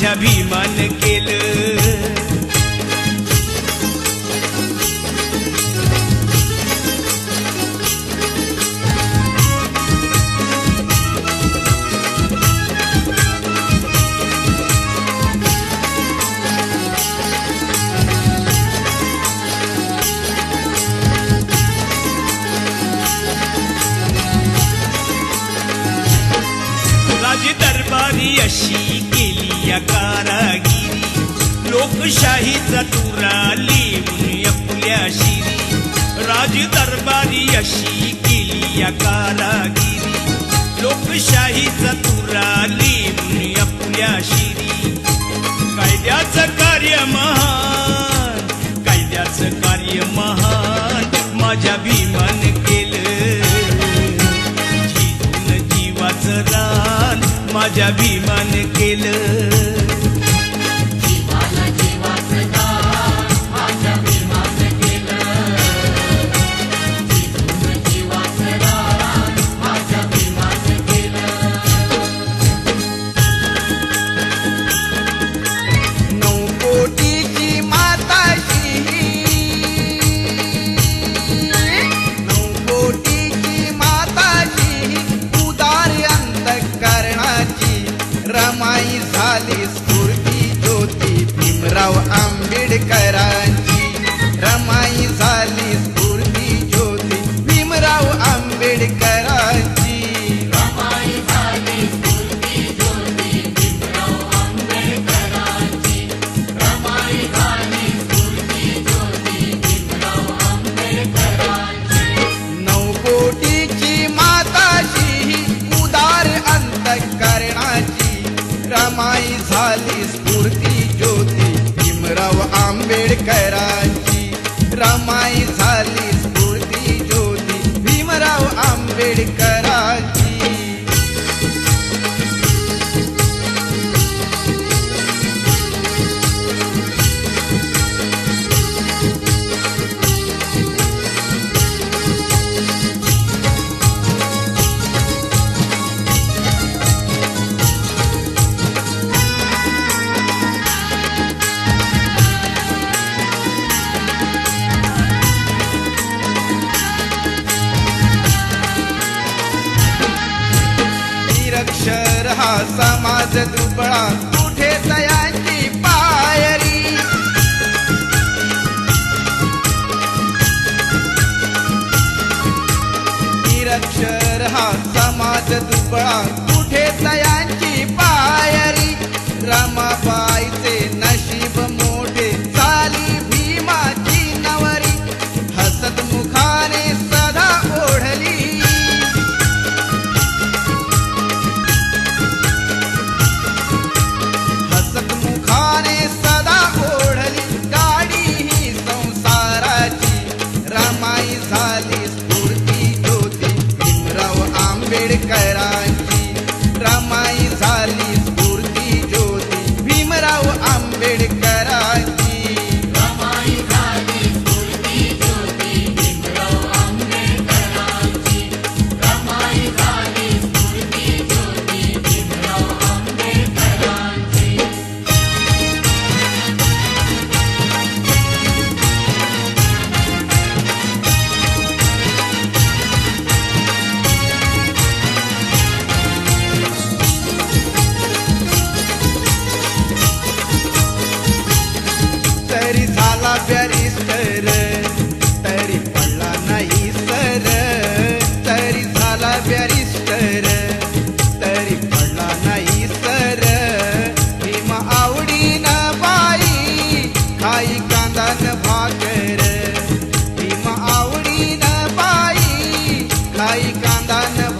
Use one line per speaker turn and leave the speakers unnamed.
माझ्या भीमान केलं राज लोकशाहीचा तुरा लिहून आपल्या शिरी. राज दरबारी अशी केली या कारागिरी. लोकशाहीचा तुरा लिहून आपल्या शिरी. कायद्याचं कार्य महान कायद्याचं कार्य महान माझ्या भीमान केलं. झिजून जीवाचं रान माझ्या भीमान केलं.
आंबेडकरांची आंबेडकरांची
रमाई झाली स्फूर्ती ज्योती. भीमराव
आंबेडकर निरक्षर हा समाज दुबळा. कुठे सयांची पायरी. निरक्षर हा समाज दुबळा. ஞான